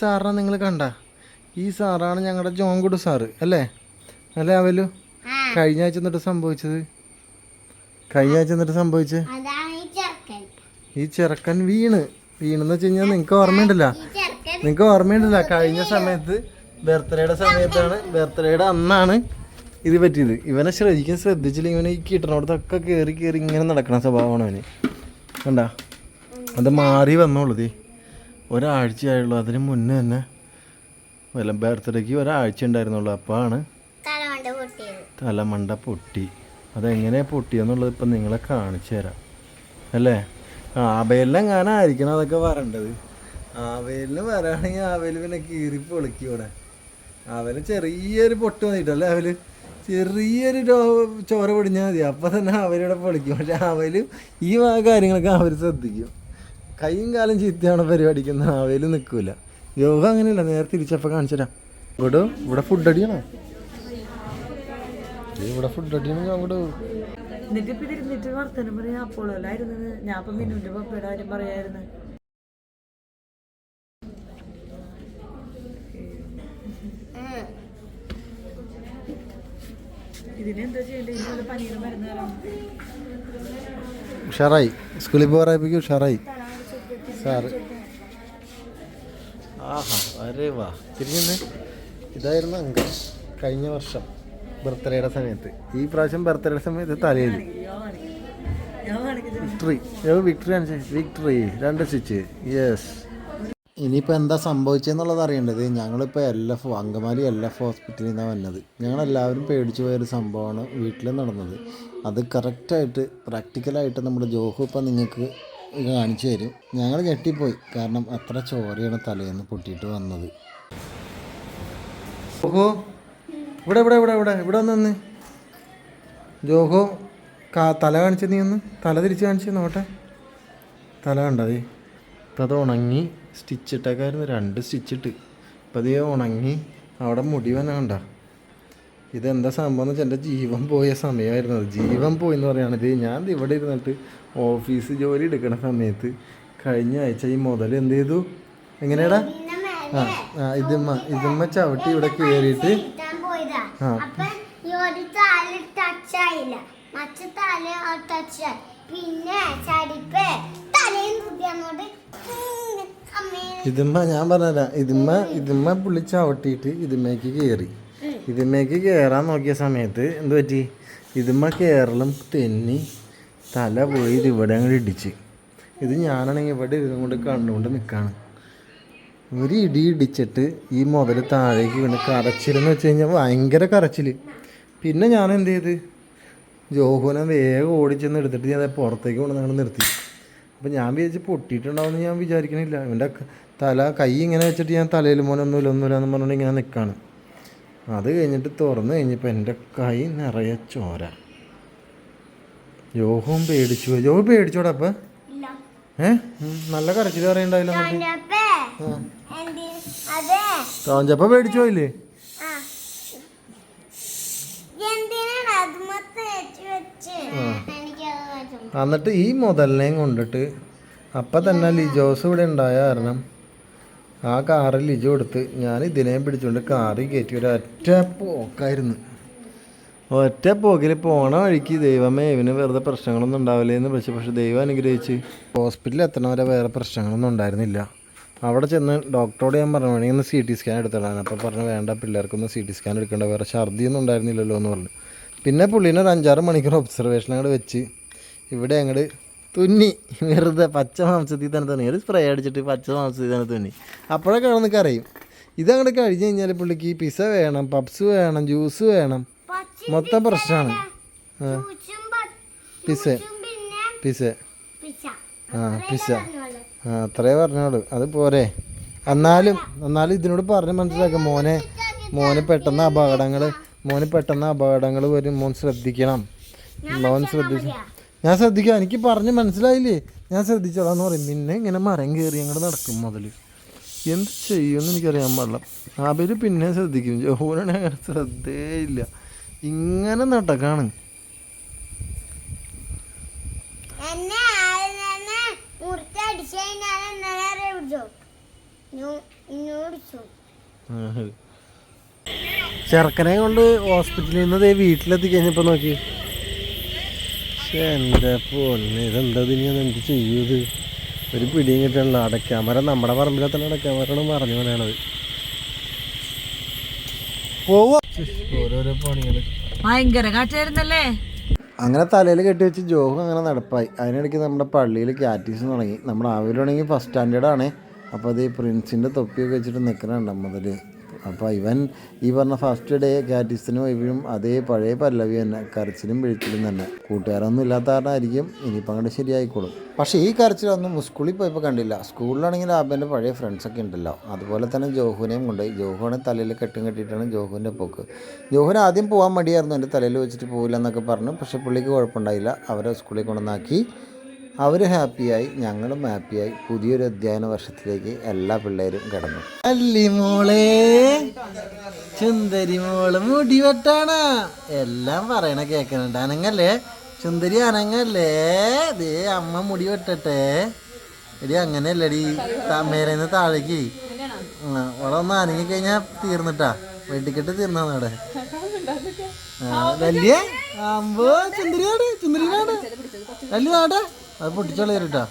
സാറിനെ നിങ്ങൾ കണ്ട? ഈ സാറാണ് ഞങ്ങളുടെ ജോങ്കുട് സാറ് അല്ലേ? അല്ലേ അവലു? കഴിഞ്ഞ ആഴ്ച എന്നിട്ട് സംഭവിച്ചത്? കഴിഞ്ഞ ആഴ്ച എന്നിട്ട് സംഭവിച്ചത് അതാണ് ഈ ചെറുക്കൻ. ഈ ചെറുക്കൻ വീണ്. വീണെന്ന് വെച്ച് കഴിഞ്ഞാൽ നിങ്ങൾക്ക് ഓർമ്മയുണ്ടല്ല. നിങ്ങൾക്ക് ഓർമ്മയുണ്ടല്ല. കഴിഞ്ഞ സമയത്ത് ബർത്ത്ഡേയുടെ സമയത്താണ് ബർത്ത്ഡേയുടെ അന്നാണ് ഇത് പറ്റിയത്. ഇവനെ ശ്രദ്ധിക്കാൻ ശ്രദ്ധിച്ചില്ല ഇവനെ ഈ കിട്ടണോടത്തൊക്കെ കയറി കയറി ഇങ്ങനെ നടക്കണ സ്വഭാവമാണ് അവന്. കണ്ട? അത് മാറി വന്നോളൂ ഒരാഴ്ചയായുള്ളൂ. അതിന് മുന്നേ തന്നെ വല്ല ബർത്ത്ഡേക്ക് ഒരാഴ്ച ഉണ്ടായിരുന്നുള്ളൂ. അപ്പോഴാണ് തലമണ്ട പൊട്ടി. അതെങ്ങനെ പൊട്ടിയെന്നുള്ളത് ഇപ്പം നിങ്ങളെ കാണിച്ചു തരാം. അല്ലേ? ആബേലിനെങ്ങാനായിരിക്കണം അതൊക്കെ വരേണ്ടത്? ആവേലിന് വരാണെങ്കിൽ ആവേൽ പിന്നെ കീറി പൊളിക്കും ഇവിടെ. ചെറിയൊരു പൊട്ട് വന്നിട്ടല്ലേ അവൽ ചെറിയൊരു ചോര പൊടിഞ്ഞാൽ മതി. അപ്പം തന്നെ അവരിവിടെ പൊളിക്കും. പക്ഷെ അവൽ ഈ കാര്യങ്ങളൊക്കെ അവർ ശ്രദ്ധിക്കും. കൈയും കാലം ചീത്തയാണ് പരിപാടിക്കുന്ന അവയിൽ നിൽക്കൂല. യോഗ അങ്ങനെയല്ല നേരെ തിരിച്ചപ്പോൾ കാണിച്ചരാ. ഇവിടെ ഇവിടെ ഫുഡ് അടിയണോ? ഇവിടെ ഫുഡ് അടിയണെങ്കിൽ അങ്ങോട്ട് എന്നിട്ട് ഇപ്പൊ ഇരുന്നിട്ട് വർത്തനം പറയാ ഞാൻ അപ്പം മിന്നുന്റെ പപ്പയുടെ കാര്യം പറയായിരുന്നു. ഉം. ഇതിനെന്താ ചെയ്യണ്ടേ? ഇതുപോലെ പനിയുടെ മരുന്ന് തരാം ഉഷാറായി. സ്കൂളിൽ പോകാറായപ്പോഴേക്കും ഉഷാറായി. സാറ് ആഹാ അരേ വാ. തിരിഞ്ഞു ഇതായിരുന്നു അങ്കം. കഴിഞ്ഞ വർഷം ബർത്ത്ഡേയുടെ സമയത്ത്. ഈ പ്രാവശ്യം ബർത്ത്ഡേയുടെ സമയത്ത് തലയിൽ. വിക്ടറി വിക്ടറി വിക്ടറി രണ്ട് സ്റ്റിച്ച് യെസ് ഇനിയിപ്പോൾ എന്താ സംഭവിച്ചതെന്നുള്ളത് അറിയേണ്ടത് ഞങ്ങളിപ്പോൾ L F Angamaly L F ഹോസ്പിറ്റലിൽ നിന്നാണ് വന്നത്. ഞങ്ങളെല്ലാവരും പേടിച്ചു പോയൊരു സംഭവമാണ് വീട്ടിൽ നടന്നത്. അത് കറക്റ്റായിട്ട് പ്രാക്ടിക്കലായിട്ട് നമ്മുടെ ജോഹു ഇപ്പം നിങ്ങൾക്ക് കാണിച്ചു തരും. ഞങ്ങൾ ഞെട്ടിപ്പോയി. കാരണം അത്ര ചോരയാണ് തലേന്ന് പൊട്ടിയിട്ട് വന്നത്. ജോഹോ ഇവിടെ ഇവിടെ ഇവിടെ ഇവിടെ ഇവിടെ നിന്ന്. ജോഹോ കാ തല കാണിച്ചു നീ ഒന്ന്. തല തിരിച്ച് കാണിച്ച് നോട്ടെ. തല കണ്ടത്. ഇപ്പം അത് ഉണങ്ങി സ്റ്റിച്ച് ആയിരുന്നു രണ്ട് സ്റ്റിച്ചിട്ട് ഇപ്പം അത് ഉണങ്ങി. അവിടെ മുടി വന്ന കണ്ട. ഇതെന്താ സംഭവം എന്ന് വെച്ചാൽ എന്റെ ജീവൻ പോയ സമയമായിരുന്നു. അത് ജീവൻ പോയി എന്ന് പറയുകയാണിത് ഞാൻ ഇവിടെ ഇരുന്നിട്ട് ഓഫീസ് ജോലി എടുക്കണ സമയത്ത് കഴിഞ്ഞ ആഴ്ച ഈ മുതൽ എന്ത് ചെയ്തു? എങ്ങനെയാടാ? ആ ആ ഇതുമ്മ ഇതുമ്മ ചവിട്ടി ഇവിടെ കയറിയിട്ട് ആ. പിന്നെ ചടിപ്പ് തലയും കുത്തി ഇതുമ്മ ഞാൻ പറഞ്ഞതരാ ഇതുമ്മ ഇതുമ്മ പുള്ളി ചവിട്ടിയിട്ട് ഇതുമ്മേക്ക് കയറി ഇതുമ്മേക്ക് കയറാൻ നോക്കിയ സമയത്ത് എന്ത് പറ്റി? ഇതുമ്മ കയറലും തെന്നി തല പോയി ഇത് ഇവിടെ അങ്ങോട്ട് ഇടിച്ച്. ഇത് ഞാനാണെങ്കിൽ ഇവിടെ ഇരുന്നും കൊണ്ട് കണ്ടുകൊണ്ട് നിൽക്കുകയാണ് ഒരു ഇടി ഇടിച്ചിട്ട് ഈ മുതൽ താഴേക്ക് വീണ് കരച്ചിലെന്ന് വെച്ച് കഴിഞ്ഞാൽ ഭയങ്കര കരച്ചിൽ പിന്നെ ഞാൻ എന്ത് ചെയ്ത്? ജോഹുനെ വേഗം ഓടിച്ചെന്ന് എടുത്തിട്ട് ഞാൻ പുറത്തേക്ക് കൊണ്ട് ഞങ്ങൾ നിർത്തി. അപ്പം ഞാൻ വിചാരിച്ച് പൊട്ടിയിട്ടുണ്ടാവുമെന്ന് ഞാൻ വിചാരിക്കണില്ല. ഇവന്റെ തല കൈ ഇങ്ങനെ വെച്ചിട്ട് ഞാൻ തലയിൽ മോനൊന്നുമില്ല ഒന്നുമില്ല എന്ന് പറഞ്ഞുകൊണ്ട് ഇങ്ങനെ നിൽക്കുകയാണ് അത് കഴിഞ്ഞിട്ട് തുറന്നു കഴിഞ്ഞപ്പോൾ എന്റെ കൈ നിറയെ ചോര. ജോഹും പേടിച്ചു. ജോഹു പേടിച്ചോടാ അപ്പം? ഏ? നല്ല കരച്ചിൽ പറയണ്ടായില്ല തോഞ്ചപ്പ പേടിച്ചു പോയില്ലേ എന്നിട്ട് ഈ മുതലിനെയും കൊണ്ടിട്ട് അപ്പം തന്നെ ലിജോസ് ഇവിടെ ഉണ്ടായ കാരണം ആ കാറിൽ ലിജോ കൊടുത്ത് ഞാൻ ഇതിനെയും പിടിച്ചുകൊണ്ട് കാറിൽ കയറ്റി ഒരു ഒറ്റ പോക്കായിരുന്നു. ഒറ്റ പോക്കിൽ പോണ വഴിക്ക് ദൈവമേ ഇവന് വെറുതെ പ്രശ്നങ്ങളൊന്നും ഉണ്ടാവില്ല എന്ന് പക്ഷേ പക്ഷെ ദൈവം അനുഗ്രഹിച്ച് ഹോസ്പിറ്റലിൽ എത്തണവരെ വേറെ പ്രശ്നങ്ങളൊന്നും ഉണ്ടായിരുന്നില്ല. അവിടെ ചെന്ന് ഡോക്ടറോട് ഞാൻ പറഞ്ഞു വേണമെങ്കിൽ ഒന്ന് സി ടി സ്കാൻ എടുത്തിടാൻ അപ്പോൾ പറഞ്ഞു വേണ്ട പിള്ളേർക്കൊന്ന് സി ടി സ്കാൻ എടുക്കേണ്ട. വേറെ ഛർദിയൊന്നും ഉണ്ടായിരുന്നില്ലല്ലോ എന്ന് പറഞ്ഞു. പിന്നെ പുള്ളീനെ ഒരു അഞ്ചാറ് മണിക്കൂർ ഒബ്സർവേഷൻ അങ്ങോട്ട് വെച്ച് ഇവിടെ അങ്ങോട്ട് തുന്നി. വെറുതെ പച്ച മാംസത്തിൽ തന്നെ തുന്നി. ഒരു സ്പ്രേ അടിച്ചിട്ട് പച്ച മാംസത്തിൽ തന്നെ തുന്നി. അപ്പോഴൊക്കെ കിടന്ന് അറിയും ഇതങ്ങോട്ട് കഴിഞ്ഞ് കഴിഞ്ഞാൽ പുള്ളിക്ക് പിസ വേണം പപ്സ് വേണം ജ്യൂസ് വേണം. മൊത്തം പ്രശ്നമാണ് പിസ പിസ ആ. പിസ. ആ അത്രേ പറഞ്ഞോളൂ. അത് പോരെ. എന്നാലും എന്നാലും ഇതിനോട് പറഞ്ഞ് മനസ്സിലാക്കാം മോനെ. മോന് പെട്ടെന്ന് അപകടങ്ങൾ മോന് പെട്ടെന്ന് അപകടങ്ങൾ വരും. മോൻ ശ്രദ്ധിക്കണം. മോൻ ശ്രദ്ധിച്ചു ഞാൻ ശ്രദ്ധിക്കാം എനിക്ക് പറഞ്ഞ് മനസ്സിലായില്ലേ? ഞാൻ ശ്രദ്ധിച്ചതാന്ന് പറയും. പിന്നെ ഇങ്ങനെ മരം കയറി അങ്ങോട്ട് നടക്കും മുതൽ എന്ത് ചെയ്യുമെന്ന് എനിക്കറിയാൻ പാടില്ല. അവർ പിന്നെ ശ്രദ്ധിക്കും. അങ്ങനെ ശ്രദ്ധേയില്ല. ഇങ്ങനെ നടക്കാണ്. ചെറുക്കനെ കൊണ്ട് ഹോസ്പിറ്റലിൽ നിന്ന് വീട്ടിലെത്തി കഴിഞ്ഞപ്പോൾ നോക്കി ശ്ശേ, എന്റെ പൊന്നെ ഇതെന്താ ഇനി എന്ത് ചെയ്യൂത്? ഒരു പിടിയും കിട്ടണല്ലോ. അടയ്ക്കാമര നമ്മുടെ പറമ്പിലെ തന്നെ അടയ്ക്കാമരാണ് പറഞ്ഞു പോലെയാണത് പോവാ. ഓരോരോ പണികൾ ഭയങ്കര കാറ്റായിരുന്നല്ലേ? അങ്ങനെ തലയിൽ കെട്ടി വെച്ച് ജോഹു അങ്ങനെ നടപ്പായി. അതിനിടയ്ക്ക് നമ്മുടെ പള്ളിയിൽ ക്യാറ്റീസ് തുടങ്ങി. നമ്മുടെ ആവിലാണെങ്കിൽ ഫസ്റ്റ് സ്റ്റാൻഡേർഡാണ് അപ്പോൾ അത് ഈ പ്രിൻസിന്റെ തൊപ്പിയൊക്കെ വെച്ചിട്ട് നിൽക്കുന്നുണ്ട് മുതൽ അപ്പോൾ ഇവൻ ഈ പറഞ്ഞ ഫസ്റ്റ് ഡേ കാറ്റിസിനും ഇവരും അതേ പഴയ പല്ലവി തന്നെ കരച്ചിലും വിഴിച്ചിലും തന്നെ. കൂട്ടുകാരൊന്നും ഇല്ലാത്ത കാരണമായിരിക്കും ഇനിയിപ്പോൾ അങ്ങോട്ട് ശരിയായിക്കോളും. പക്ഷേ ഈ കരച്ചിലൊന്നും സ്കൂളിൽ പോയപ്പോൾ കണ്ടില്ല. സ്കൂളിലാണെങ്കിൽ ആബന്റെ പഴയ ഫ്രണ്ട്സൊക്കെ ഉണ്ടല്ലോ. അതുപോലെ തന്നെ ജോഹുവിനെയും കൊണ്ട് ജോഹുവിനെ തലയിൽ കെട്ടും കെട്ടിയിട്ടാണ് ജോഹുവിന്റെ പോക്ക്. ജോഹുവിന് ആദ്യം പോകാൻ മടിയായിരുന്നു. എന്റെ തലയിൽ വെച്ചിട്ട് പോകില്ല എന്നൊക്കെ പറഞ്ഞു. പക്ഷേ പുള്ളിക്ക് കുഴപ്പമുണ്ടായില്ല. അവരെ സ്കൂളിൽ കൊണ്ടുവന്നാക്കി. അവർ ഹാപ്പിയായി ഞങ്ങളും ഹാപ്പിയായി. പുതിയൊരു അധ്യയന വർഷത്തിലേക്ക് എല്ലാ പിള്ളേരും കിടന്നു. അല്ലി മോളെ ചുന്ദരി മോൾ മുടി വെട്ടാണ്. എല്ലാം പറയണ കേക്കണുണ്ട്. അനങ്ങല്ലേ? ചുന്ദരി അനങ്ങല്ലേ? ദേ അമ്മ മുടി വെട്ടട്ടെ. എടി അങ്ങനെയല്ലടി. മേലേന്ന് താഴേക്ക്. ഇവിടെ ഒന്ന് അനങ്ങി കഴിഞ്ഞാൽ തീർന്നിട്ടാ. വെട്ടിക്കെട്ട് തീർന്നാണ് അവിടെ. വലിയ അമ്പോ ചുന്ദരിയാണ് ചുന്ദരിയാണ്. വലിയ നാട്ടെ അത് പൊട്ടിച്ചോളേരിട്ടാ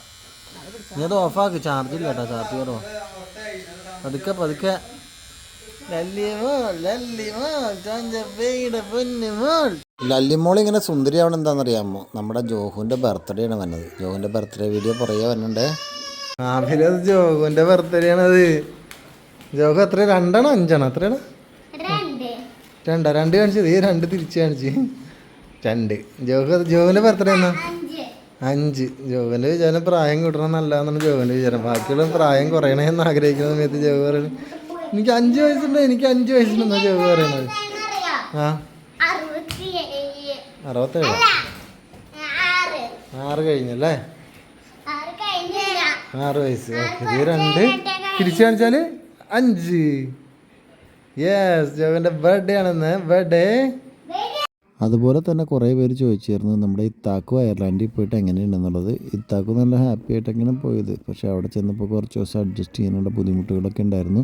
നീ അത് ഓഫാക്ക് ചാർജ് ഇല്ല കേട്ടോ ചാർജ് കയറോ പതുക്കെ പതുക്കെ. ലല്ലിമോൾ ഇങ്ങനെ സുന്ദരിയാവണം എന്താണെന്നറിയാമോ? നമ്മുടെ ജോഹുവിന്റെ ബർത്ത്ഡേ ആണ് വന്നത്. ജോഹുവിന്റെ ബർത്ത്ഡേ വീഡിയോ പുറകെ വരണുണ്ട്. ആ പിന്നെ അത് ജോഹുവിന്റെ ബർത്ത്ഡേ ആണത്. ജോഹു എത്ര രണ്ടാണോ അഞ്ചാണോ എത്രയാണ്? രണ്ട്. രണ്ടാ? രണ്ട് കാണിച്ചത്. ഈ രണ്ട് തിരിച്ച് കാണിച്ച്. രണ്ട്. ജോഹു ജോഹുവിന്റെ ബർത്ത്ഡേ എന്നാ അഞ്ച്. ജോവന്റെ വിചാരം പ്രായം കൂട്ടണം നല്ലതെന്നാണ് ജോവന്റെ വിചാരം. ബാക്കിയുള്ള പ്രായം കുറയണമെന്ന് ആഗ്രഹിക്കുന്ന സമയത്ത് ജോവ് പറയുന്നത് എനിക്ക് അഞ്ച് വയസ്സുണ്ട് എനിക്ക് അഞ്ച് വയസ്സുണ്ടെന്നാണ് ജോവ് പറയണത്. എന്നറിയോ ആ? അറുപത്തി അറുപത്തേഴ്. ആറ് കഴിഞ്ഞില്ല? ആറ് വയസ്സ്. ഓക്കെ ഇത് രണ്ട്. തിരിച്ചു കാണിച്ചാൽ അഞ്ച്. യെസ് ജോവന്റെ ബർത്ത്ഡേ ആണെന്ന്. ബർത്ത്ഡേ അതുപോലെ തന്നെ കുറേ പേര് ചോദിച്ചിരുന്നു നമ്മുടെ ഇത്താക്കു അയർലാൻഡിൽ പോയിട്ട് എങ്ങനെയുണ്ടെന്നുള്ളത്? ഇത്താക്കു നല്ല ഹാപ്പി ആയിട്ട് എങ്ങനെ പോയത്. പക്ഷേ അവിടെ ചെന്നപ്പോൾ കുറച്ച് ദിവസം അഡ്ജസ്റ്റ് ചെയ്യാനുള്ള ബുദ്ധിമുട്ടുകളൊക്കെ ഉണ്ടായിരുന്നു.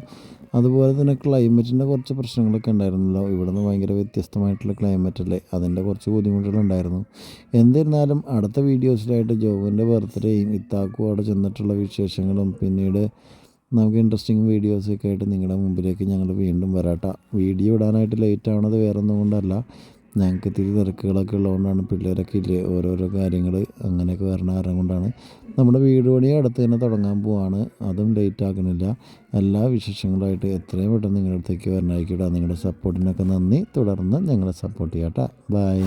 അതുപോലെ തന്നെ ക്ലൈമറ്റിന്റെ കുറച്ച് പ്രശ്നങ്ങളൊക്കെ ഉണ്ടായിരുന്നല്ലോ. ഇവിടെ നിന്ന് ഭയങ്കര വ്യത്യസ്തമായിട്ടുള്ള ക്ലൈമറ്റ് അല്ലേ? അതിന്റെ കുറച്ച് ബുദ്ധിമുട്ടുകളുണ്ടായിരുന്നു എന്നിരുന്നാലും അടുത്ത വീഡിയോസിലായിട്ട് ജോബിന്റെ ബർത്ത്ഡേയും ഇത്താക്കു അവിടെ ചെന്നിട്ടുള്ള വിശേഷങ്ങളും പിന്നീട് നമുക്ക് ഇൻട്രസ്റ്റിംഗ് വീഡിയോസൊക്കെ ആയിട്ട് നിങ്ങളുടെ മുമ്പിലേക്ക് ഞങ്ങൾ വീണ്ടും വരാട്ട വീഡിയോ ഇടാനായിട്ട് ലേറ്റ് ആവണത് വേറെ ഒന്നും കൊണ്ടല്ല. ഞങ്ങൾക്ക് ഇത്തിരി തിരക്കുകളൊക്കെ ഉള്ളതുകൊണ്ടാണ് പിള്ളേരൊക്കെ ഇല്ലേ ഓരോരോ കാര്യങ്ങൾ അങ്ങനെയൊക്കെ വരണ കാരണം കൊണ്ടാണ്. നമ്മുടെ വീട് പണി അടുത്ത് തന്നെ തുടങ്ങാൻ പോവാണ്. അതും ലേറ്റ് ആക്കണില്ല. എല്ലാ വിശേഷങ്ങളായിട്ട് എത്രയും പെട്ടെന്ന് നിങ്ങളുടെ അടുത്തേക്ക് വരണമായിക്കിടാം നിങ്ങളുടെ സപ്പോർട്ടിനൊക്കെ നന്ദി. തുടർന്ന് ഞങ്ങളെ സപ്പോർട്ട് ചെയ്യാം കേട്ടോ ബൈ